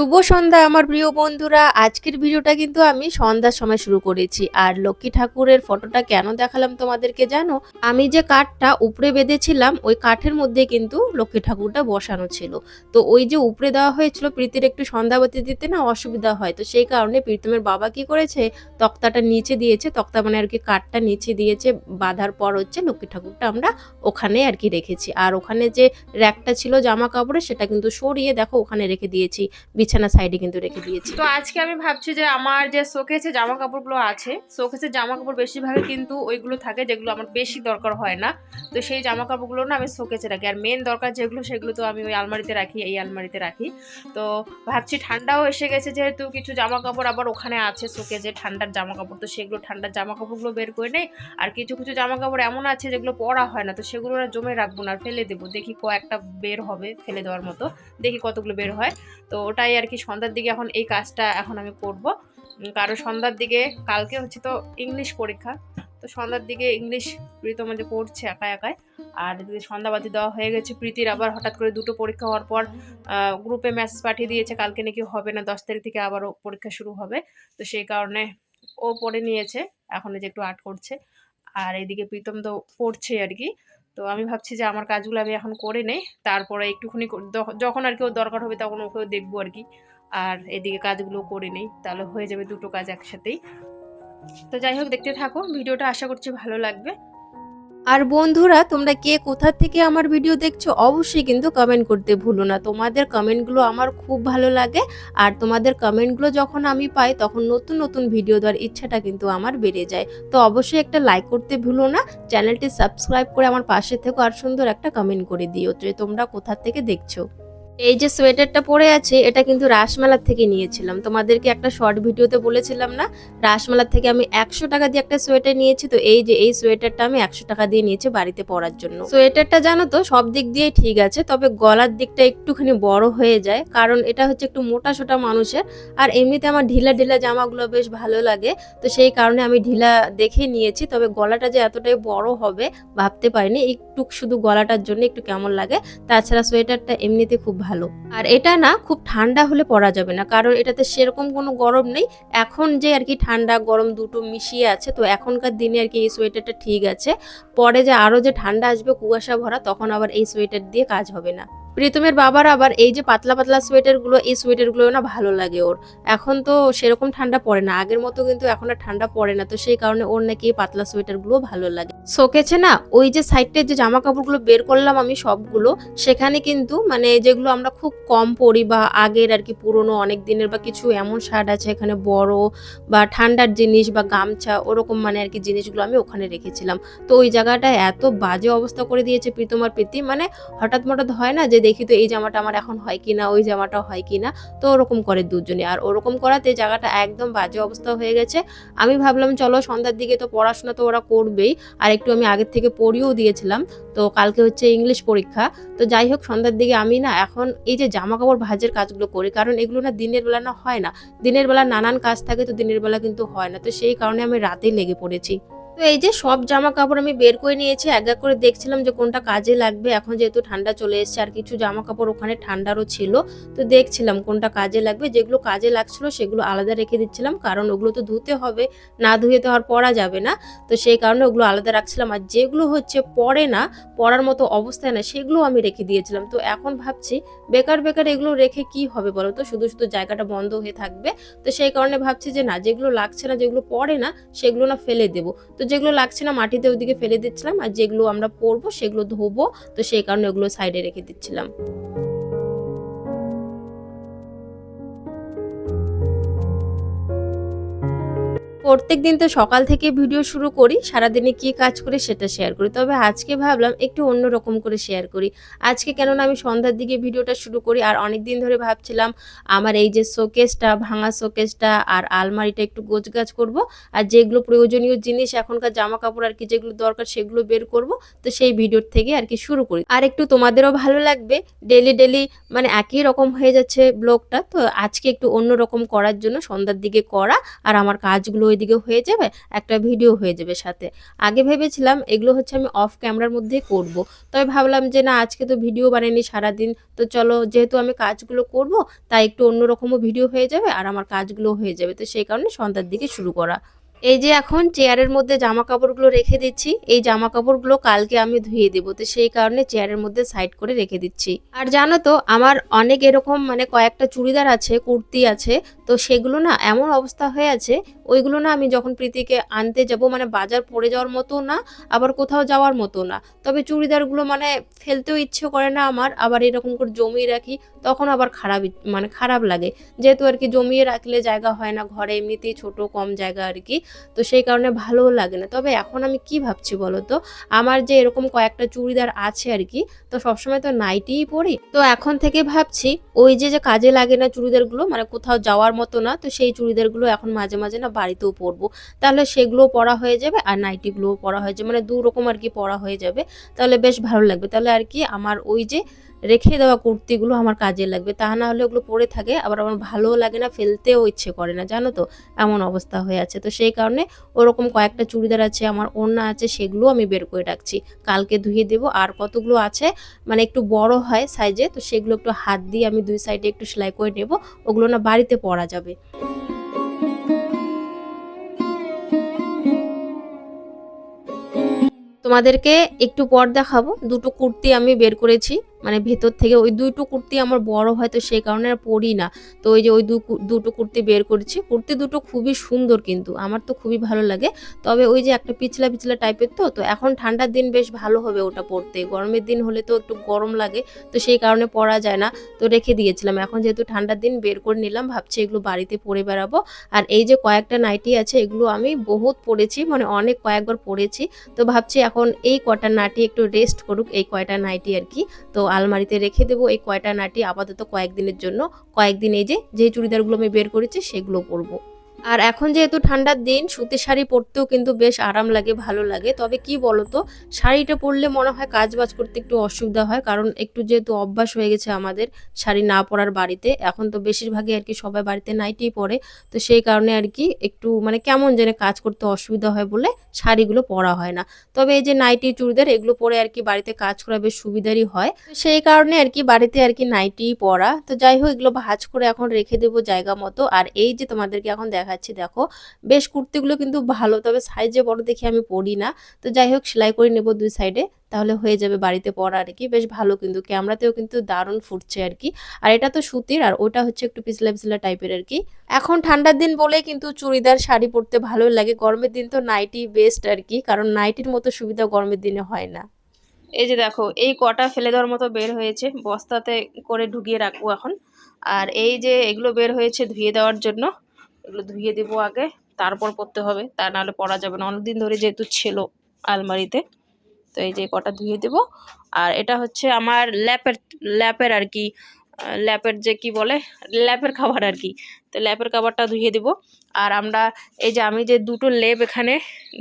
শুভ সন্ধ্যা, আমার প্রিয় বন্ধুরা। আজকের ভিডিওটা কিন্তু আমি সন্ধ্যার সময় শুরু করেছি। আর লক্ষ্মী ঠাকুরের ফটোটা কেন দেখালাম তোমাদেরকে জানো? আমি যে কাঠটা উপরে বেঁধেছিলাম, ওই কাঠের মধ্যে কিন্তু লক্ষ্মী ঠাকুরটা বসানো ছিল। তো ওই যে উপরে দেওয়া হয়েছিল প্রীতির একটু সন্ধ্যাবাতি দিতে না অসুবিধা হয়। তো সেই কারণে প্রীতমের বাবা কি করেছে? তক্তাটা নিচে দিয়েছে। তক্তা মানে আর কি কাঠটা নিচে দিয়েছে, বাঁধার পর হচ্ছে লক্ষ্মী ঠাকুরটা আমরা ওখানে আর কি রেখেছি। আর ওখানে যে র্যাকটা ছিল জামা কাপড়ে সেটা কিন্তু সরিয়ে দেখো ওখানে রেখে দিয়েছি। বিছানা সাইডে কিন্তু রেখে দিয়েছি। তো আজকে আমি ভাবছি যে আমার যে শোকেসে জামা কাপড়গুলো আছে শোকেসের জামা কাপড় বেশিরভাগই কিন্তু ওইগুলো থাকে যেগুলো আমার বেশি দরকার হয় না। তো সেই জামা কাপড়গুলো না আমি শোকেসে রাখি। আর মেন দরকার যেগুলো, সেগুলো তো আমি ওই আলমারিতে রাখি, এই আলমারিতে রাখি। তো ভাবছি ঠান্ডাও এসে গেছে যেহেতু কিছু জামা কাপড় আবার ওখানে আছে শোকেসে, ঠান্ডার জামা কাপড় তো সেগুলো ঠান্ডার জামা কাপড়গুলো বের করে নেই। আর কিছু কিছু জামা কাপড় এমন আছে যেগুলো পরা হয় না। তো সেগুলো না জমে রাখব না, আর ফেলে দেবো। দেখি কয়েকটা বের হবে ফেলে দেওয়ার মতো। দেখি কতগুলো বের হয়। তো ওটাই আর কি, সন্ধ্যার দিকে এখন এই কাজটা এখন আমি করব। কারণ সন্ধ্যার দিকে, কালকে হচ্ছে তো ইংলিশ পরীক্ষা, তো সন্ধ্যার দিকে ইংলিশ প্রীতম যে পড়ছে একা একাই, আর এদিকে সন্ধ্যাবাতি দেওয়া হয়ে গেছে প্রীতির, আবার হঠাৎ করে দুটো পরীক্ষা হওয়ার পর গ্রুপে মেসেজ পাঠিয়ে দিয়েছে, কালকে নাকি হবে না, দশ তারিখ থেকে আবারও পরীক্ষা শুরু হবে, তো সেই কারণে ও পড়ে নিয়েছে, এখন যে একটু আর্ট করছে, আর এইদিকে প্রীতম তো পড়ছে আর কি তো আমি ভাবছি যে আমার কাজগুলো আমি এখন করে নেই, তারপরে একটুখানি যখন আর কি ওর দরকার হবে তখন ওকেও দেখব আর কি। আর এদিকে কাজগুলো করে নেই, তাহলে হয়ে যাবে দুটো কাজ একসাথেই। তো যাই হোক, দেখতে থাকো, ভিডিওটা আশা করছি ভালো লাগবে। আর বন্ধুরা, তোমরা কে কোথা থেকে আমার ভিডিও দেখছ, অবশ্যই কিন্তু কমেন্ট করতে ভুলো না। তোমাদের কমেন্টগুলো আমার খুব ভালো লাগে। আর তোমাদের কমেন্টগুলো যখন আমি পাই, তখন নতুন নতুন ভিডিও দেওয়ার ইচ্ছাটা কিন্তু আমার বেড়ে যায়। তো অবশ্যই একটা লাইক করতে ভুলো না। চ্যানেলটি সাবস্ক্রাইব করে আমার পাশে থেকো আর সুন্দর একটা কমেন্ট করে দিও যে তোমরা কোথা থেকে দেখছ। এই যে সোয়েটারটা পরে আছে, এটা কিন্তু রাসমেলার থেকে নিয়েছিলাম। তোমাদেরকে একটা শর্ট ভিডিওতে বলেছিলাম না, রাসমেলার থেকে আমি একশো টাকা দিয়ে একটা সোয়েটার নিয়েছি। তো এই যে, এই সোয়েটারটা আমি একশো টাকা দিয়ে নিয়েছি বাড়িতে পরার জন্য। সোয়েটারটা জানো তো, সব দিক দিয়ে ঠিক আছে, তবে গলার দিকটা একটুখানি বড় হয়ে যায়। কারণ এটা হচ্ছে একটু মোটা সোটা মানুষের, আর এমনিতে আমার ঢিলা ঢিলা জামাগুলো বেশ ভালো লাগে। তো সেই কারণে আমি ঢিলা দেখে নিয়েছি, তবে গলাটা যে এতটাই বড় হবে ভাবতে পারিনি। একটু শুধু গলাটার জন্য একটু কেমন লাগে। তাছাড়া সোয়েটারটা এমনিতে খুব ভালো আর এটা না খুব ঠান্ডা হলে পরা যাবে না, কারণ এটাতে সেরকম কোনো গরম নেই। এখন যে আর কি ঠান্ডা, গরম দুটো মিশিয়ে আছে, তো এখনকার দিনে আর কি এই সোয়েটারটা ঠিক আছে। পরে যে আরও যে ঠান্ডা আসবে কুয়াশা ভরা, তখন আবার এই সোয়েটার দিয়ে কাজ হবে না। প্রীতমের বাবার আবার এই যে পাতলা পাতলা সোয়েটারগুলো এই সোয়েটারগুলো না ভালো লাগে ওর। এখন তো সেরকম ঠান্ডা পড়ে না। আগের মতো কিন্তু এখন আর ঠান্ডা পড়ে না। তো সেই কারণে ওর নাকি এই পাতলা সোয়েটারগুলো ভালো লাগে। শোকেছে না? ওই যে সাইডটার যে জামা কাপড়গুলো বের করলাম আমি সবগুলো, সেখানে কিন্তু মানে যেগুলো আমরা খুব কম পরি বা আগের আর কি পুরনো অনেক দিনের বা কিছু এমন শার্ট আছে, এখানে বড় বা ঠান্ডার জিনিস বা গামছা, ওরকম মানে আর কি জিনিসগুলো আমি ওখানে রেখেছিলাম। তো ওই জায়গাটা এত বাজে অবস্থা করে দিয়েছে প্রীতম আর প্রীতি। মানে হঠাৎ মঠাৎ হয় না যে দেখি তো এই জামাটা আমার এখন হয় কিনা, ওই জামাটা হয় কিনা। তো ওরকম করে দুজনে। আর ওরকম করাতে জায়গাটা একদম বাজে অবস্থা হয়ে গেছে। আমি ভাবলাম, চলো সন্ধ্যার দিকে তো পড়াশোনা তো ওরা করবেই। আর একটু আমি আগের থেকে পড়িয়েও দিয়েছিলাম। তো কালকে হচ্ছে ইংলিশ পরীক্ষা। তো যাই হোক, সন্ধ্যার দিকে আমি না এখন এই যে জামা কাপড় ভাজের কাজগুলো করি, কারণ এগুলো না দিনের বেলা না হয় না। দিনের বেলা নানান কাজ থাকে তো দিনের বেলা কিন্তু হয় না। তো সেই কারণে আমি রাতেই লেগে পড়েছি। তো এই যে সব জামা কাপড় আমি বের করে নিয়েছি, এক এক করে দেখছিলাম যে কোনটা কাজে লাগবে। এখন যেহেতু ঠান্ডা চলে এসেছে, আর কিছু জামা কাপড় ওখানে ঠান্ডারও ছিল, তো দেখছিলাম কোনটা কাজে লাগবে। যেগুলো কাজে লাগছিল সেগুলো আলাদা রেখে দিচ্ছিলাম, কারণ ওগুলো তো ধুতে হবে, না ধুয়ে তো আর পরা যাবে না। তো সেই কারণে ওগুলো আলাদা রাখছিলাম, আর যেগুলো হচ্ছে পরে না, পরার মতো অবস্থায় না সেগুলো আমি রেখে দিয়েছিলাম। তো এখন ভাবছি, বেকার বেকার এগুলো রেখে কি হবে বলো তো? শুধু শুধু জায়গাটা বন্ধ হয়ে থাকবে। তো সেই কারণে ভাবছি যে না, যেগুলো লাগছে না, যেগুলো পরে না, সেগুলো না ফেলে দেবো। তো যেগুলো লাগছে না, মাটিতে ওইদিকে ফেলে দিচ্ছিলাম আর যেগুলো আমরা পরবো সেগুলো ধোবো। তো সেই কারণে ওগুলো সাইডে রেখে দিচ্ছিলাম। প্রত্যেক দিন তো সকাল থেকে ভিডিও শুরু করি, সারাদিনে কি কাজ করি সেটা শেয়ার করি। তবে আজকে ভাবলাম একটু অন্য রকম করে শেয়ার করি। আজকে কেননা আমি সন্ধ্যার দিকে ভিডিওটা শুরু করি, আর অনেক দিন ধরে ভাবছিলাম আমার এই যে শোকেসটা, ভাঙা শোকেসটা আর আলমারিটা একটু গোছগাছ করব, আর যেগুলো প্রয়োজনীয় জিনিস, এখনকার জামা কাপড় আর কি যেগুলো দরকার সেগুলো বের করব, তো সেই ভিডিওর থেকে আর কি শুরু করি। আর একটু তোমাদেরও ভালো লাগবে ডেলি ডেলি মানে একই রকম হয়ে যাচ্ছে ব্লগটা, তো আজকে একটু অন্য রকম করার জন্য সন্ধ্যার দিকে করা, আর আমার কাজগুলো ওই এদিকে হয়ে যাবে, একটা ভিডিও হয়ে যাবে সাথে। আগে ভেবেছিলাম এগুলো হচ্ছে আমি অফ ক্যামেরার মধ্যেই করব, তবে ভাবলাম যে না, আজকে তো ভিডিও বানাইনি সারাদিন, তো চলো যেহেতু আমি কাজগুলো করব, তাই একটু অন্যরকমও ভিডিও হয়ে যাবে আর আমার কাজগুলো হয়ে যাবে। তো সেই কারণে সন্ধ্যার দিকে শুরু করা। এই যে এখন চেয়ারের মধ্যে জামা কাপড়গুলো রেখে দিচ্ছি, এই জামা কাপড়গুলো কালকে আমি ধুয়ে দেবো, তো সেই কারণে চেয়ারের মধ্যে সাইড করে রেখে দিচ্ছি। আর জানো তো, আমার অনেক এরকম মানে কয়েকটা চুড়িদার আছে, কুর্তি আছে তো সেগুলো না এমন অবস্থা হয়ে আছে, ওইগুলো না আমি যখন প্রীতিকে আনতে যাব মানে বাজার পড়ে যাওয়ার মতো না, আবার কোথাও যাওয়ার মতো না। তবে চুড়িদারগুলো মানে ফেলতেও ইচ্ছে করে না আমার, আবার এরকম করে জমিয়ে রাখি, তখন আবার খারাপ মানে খারাপ লাগে। যেহেতু আর কি জমিয়ে রাখলে জায়গা হয় না, ঘরে এমনিতেই ছোট, কম জায়গা আর কি, তো সেই কারণে ভালোও লাগে না। তবে এখন আমি কি ভাবছি বলো তো? আমার যে এরকম কয়েকটা চুড়িদার আছে আর কি, তো সবসময় তো নাইটিই পরি। তো এখন থেকে ভাবছি, ওই যে যে কাজে লাগে না চুড়িদারগুলো মানে কোথাও যাওয়ার মতো না, তো সেই চুড়িদারগুলো এখন মাঝে মাঝে না বাড়িতেও পরবো। তাহলে সেগুলোও পরা হয়ে যাবে আর নাইটিগুলোও পরা হয়ে যাবে মানে দু রকম আর কি পরা হয়ে যাবে। তাহলে বেশ ভালো লাগবে। তাহলে আর কি আমার ওই যে রেখে দেওয়া কুর্তিগুলো আমার কাজে লাগবে। তা না হলে ওগুলো পরে থাকে, আবার আমার ভালোও লাগে না, ফেলতেও ইচ্ছে করে না, জানো তো? এমন অবস্থা হয়ে আছে। তো সেই কারণে ওরকম কয়েকটা চুড়িদার আছে, আমার ওড়না আছে, সেগুলো আমি বের করে রাখছি। কালকে ধুয়ে দেবো, আর কতগুলো আছে মানে একটু বড় হয় সাইজে তো সেগুলো একটু হাত দিয়ে আমি দুই সাইডে একটু সেলাই করে নেব, ওগুলো না বাড়িতে পরা যাবে। তোমাদেরকে একটু পর দেখাবো, দুটো কুর্তি আমি বের করেছি। মানে ভেতর থেকে ওই দুটো কুর্তি আমার বড় হয় তো সেই কারণে আর পরি না। তো ওই যে ওই দুটো কুর্তি বের করেছি। কুর্তি দুটো খুবই সুন্দর কিন্তু, আমার তো খুবই ভালো লাগে। তবে ওই যে একটা পিছলা পিছলা টাইপের তো তো এখন ঠান্ডার দিন বেশ ভালো হবে ওটা পরতে। গরমের দিন হলে তো একটু গরম লাগে, তো সেই কারণে পরা যায় না। তো রেখে দিয়েছিলাম। এখন যেহেতু ঠান্ডার দিন বের করে নিলাম, ভাবছি এগুলো বাড়িতে পরে বেড়াবো। আর এই যে কয়েকটা নাইটি আছে, এগুলো আমি বহুত পরেছি মানে অনেক কয়েকবার পরেছি। তো ভাবছি এখন এই কয়টা নাটি একটু রেস্ট করুক, এই কয়টা নাইটি আর কি। তো আলমারিতে রেখে দেবো। এই কয়টা নাটি আপাতত কয়েকদিনের জন্য। কয়েকদিন এই যে যে চুড়িদারগুলো আমি বের করেছি, সেগুলো পরবো। আর এখন যেহেতু ঠান্ডার দিন সুতির শাড়ি পরতেও কিন্তু বেশ আরাম লাগে, ভালো লাগে। তবে কি বলতো, শাড়িটা পরলে মনে হয় কাজ বাজ করতে একটু অসুবিধা হয়, কারণ একটু যেহেতু অভ্যাস হয়ে গেছে আমাদের শাড়ি না পরার বাড়িতে, এখন তো বেশিরভাগই আর কি সবাই বাড়িতে নাইটি পরে। তো সেই কারণে আর কি একটু মানে কেমন যেন কাজ করতে অসুবিধা হয় বলে শাড়িগুলো পরা হয় না। তবে এই যে নাইটি চুড়িদার, এগুলো পরে আর কি বাড়িতে কাজ করা বেশ সুবিধারই হয়। সেই কারণে আর কি বাড়িতে আর কি নাইটিই পরা। তো যাই হোক, এগুলো ভাজ করে এখন রেখে দেবো জায়গা মতো। আর এই যে তোমাদেরকে এখন দেখাচ্ছি, দেখো। বেশ কুর্তিগুলো কিন্তু ভালো, তবে সাইজে বড় দেখে আমি পরি না। তো যাই হোক, সেলাই করে নেব দুই সাইডে তাহলে হয়ে যাবে বাড়িতে পরা আর কি। বেশ ভালো কিন্তু, ক্যামেরাতেও কিন্তু দারুণ ফুটছে আর কি। আর এটা তো সুতির, আর ওটা হচ্ছে একটু পিছলা পিছলা টাইপের আর কি। এখন ঠান্ডার দিন বলে কিন্তু চুড়িদার, শাড়ি পরতে ভালো লাগে। গরমের দিন তো নাইটি বেস্ট আর কি, কারণ নাইটির মতো সুবিধা গরমের দিনে হয় না। এই যে দেখো, এই কটা ফেলে দেওয়ার মতো বের হয়েছে, বস্তাতে করে ঢুকিয়ে রাখব এখন। আর এই যে এগুলো বের হয়েছে ধুয়ে দেওয়ার জন্য এগুলো ধুয়ে দেবো আগে, তারপর পরতে হবে, তা নাহলে পরা যাবে না। অনেকদিন ধরে যেহেতু ছিল আলমারিতে, তো এই যে কটা ধুয়ে দেব। আর এটা হচ্ছে আমার ল্যাপের ল্যাপের আর কি ল্যাপের যে কি বলে, ল্যাপের খাবার আর কি। তো ল্যাপের খাবারটা ধুয়ে দেবো। আর আমরা এই যে আমি যে দুটো লেপ এখানে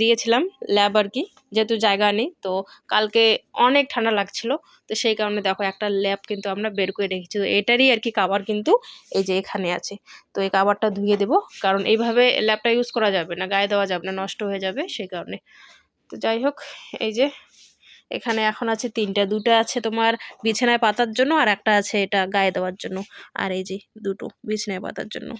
দিয়েছিলাম, ল্যাব আর কি, যেহেতু জায়গা নেই, তো কালকে অনেক ঠান্ডা লাগছিল, তো সেই কারণে দেখো একটা ল্যাব কিন্তু আমরা বের করে রেখেছি। তো এটারই আর কি কাভার কিন্তু এই যে এখানে আছে। তো এই কাবারটা ধুয়ে দেবো, কারণ এইভাবে ল্যাপটা ইউজ করা যাবে না, গায়ে দেওয়া যাবে না, নষ্ট হয়ে যাবে সেই কারণে। তো যাই হোক, এই যে এখানে এখন আছে তিনটা, দুটো আছে তোমার বিছানায় পাতার জন্য আর একটা আছে এটা গায়ে দেওয়ার জন্য। আর এই যে দুটো বিছানায় পাতার জন্য।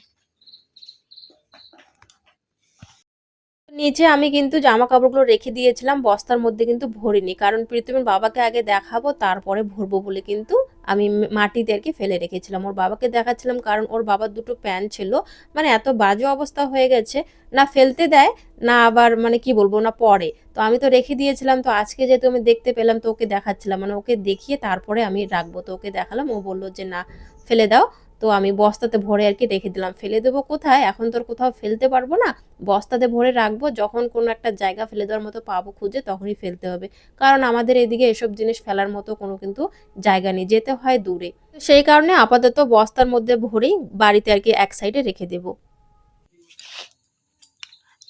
নিচে আমি কিন্তু জামা কাপড়গুলো রেখে দিয়েছিলাম, বস্তার মধ্যে কিন্তু ভরিনি। কারণ প্রীতমের বাবাকে আগে দেখাবো, তারপরে ভরবো বলে কিন্তু আমি মাটিতে আর কি ফেলে রেখেছিলাম। ওর বাবাকে দেখাচ্ছিলাম কারণ ওর বাবার দুটো প্যান্ট ছিল। মানে এত বাজে অবস্থা হয়ে গেছে। না ফেলতে দেয়, না আবার মানে কি বলব, না পরে তো আমি তো রেখে দিয়েছিলাম। তো আজকে যেহেতু আমি দেখতে পেলাম, তো ওকে দেখাচ্ছিলাম। মানে ওকে দেখিয়ে তারপরে আমি রাখব। তো ওকে দেখালাম। ও বলল যে, না, ফেলে দাও। তো আমি বস্তাতে ভরে আর কি রেখে দিলাম। ফেলে দেবো কোথায়? এখন তো আর কোথাও ফেলতে পারব না। বস্তাতে ভরে রাখব। যখন কোনো একটা জায়গা ফেলে দেওয়ার মতো পাবো খুঁজে, তখনই ফেলতে হবে। কারণ আমাদের এদিকে এসব জিনিস ফেলার মতো কোনো কিন্তু জায়গা নেই। যেতে হয় দূরে। সেই কারণে আপাতত বস্তার মধ্যে ভরেই বাড়িতে আর কি এক সাইডে রেখে দেবো।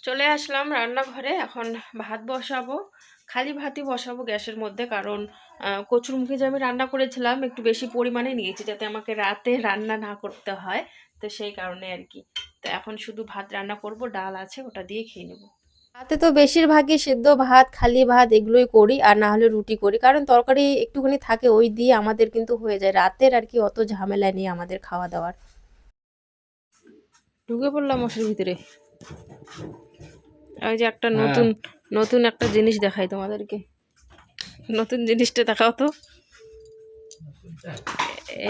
চলে আসলাম রান্নাঘরে। এখন ভাত বসাবো। খালি ভাতই বসাবো গ্যাসের মধ্যে কারণ আহ, কচুরমুখী যে আমি রান্না করেছিলাম একটু বেশি পরিমাণে নিয়েছি যাতে আমাকে রাতে রান্না না করতে হয় তো সেই কারণে আর কি। তো তো এখন শুধু ভাত রান্না করব ডাল আছে ওটা দিয়ে খেয়ে নেব। রাতে তো বেশিরভাগই সেদ্ধ ভাত খালি ভাত এগুলোই করি আর না হলে রুটি করি কারণ তরকারি একটুখানি থাকে ওই দিয়ে আমাদের কিন্তু হয়ে যায় রাতের আর কি অত ঝামেলা নেই আমাদের খাওয়া দাওয়ার। ঢুকে পড়লাম মশার ভিতরে। ওই যে একটা নতুন নতুন একটা জিনিস দেখাই তোমাদেরকে। নতুন জিনিসটা দেখাও তো।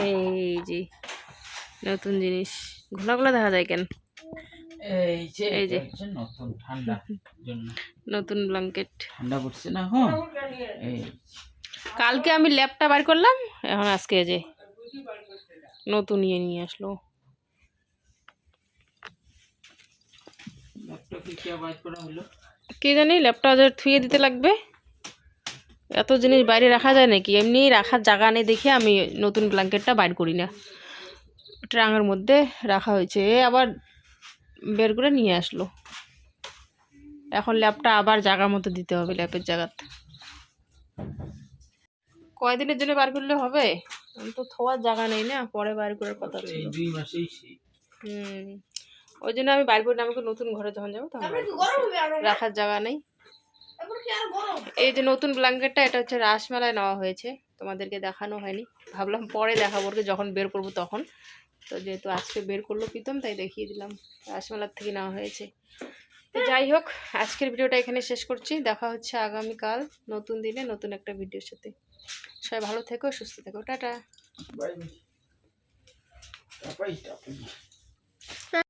এই যে নতুন জিনিস। ঘোলা ঘোলা দেখা যায় কেন? এই যে এই যে। নতুন ঠান্ডা জন্য। নতুন ব্ল্যাঙ্কেট ঠান্ডা পড়ছে না হ্যাঁ? এই কালকে আমি ল্যাপটা বার করলাম এখন আজকে এই যে নতুন ইয়ে নিয়ে আসলো। ল্যাপটপে কি আবার করা হলো? কে জানি ল্যাপটপ থুয়ে দিতে লাগবে। এত জিনিস বাইরে রাখা যায় নাকি? এমনি রাখার জায়গা নেই দেখে আমি নতুন ব্ল্যাঙ্কেটটা বাইর করি না। ট্রাঙের মধ্যে রাখা হয়েছে। এ আবার বের করে নিয়ে আসলো। এখন ল্যাপটা আবার জায়গার মতো দিতে হবে ল্যাপের জায়গাতে। কয়দিনের জন্য বার করলে হবে? তো থোয়ার জায়গা নেই না পরে বার করার কথা। হুম। ওই জন্য আমি বাইর করি না আমাকে নতুন ঘরে যখন যাব তখন রাখার জায়গা নেই। এই যে নতুন ব্ল্যাঙ্কেটটা এটা হচ্ছে রাসমেলায় নেওয়া হয়েছে। তোমাদেরকে দেখানো হয়নি। ভাবলাম পরে দেখাবো ওকে যখন বের করব তখন। তো যেহেতু আজকে বের করল প্রীতম তাই দেখিয়ে দিলাম। রাসমেলার থেকে নেওয়া হয়েছে। তো যাই হোক আজকের ভিডিওটা এখানে শেষ করছি। দেখা হচ্ছে আগামীকাল নতুন দিনে নতুন একটা ভিডিওর সাথে। সবাই ভালো থেকো সুস্থ থেকো। টাটা।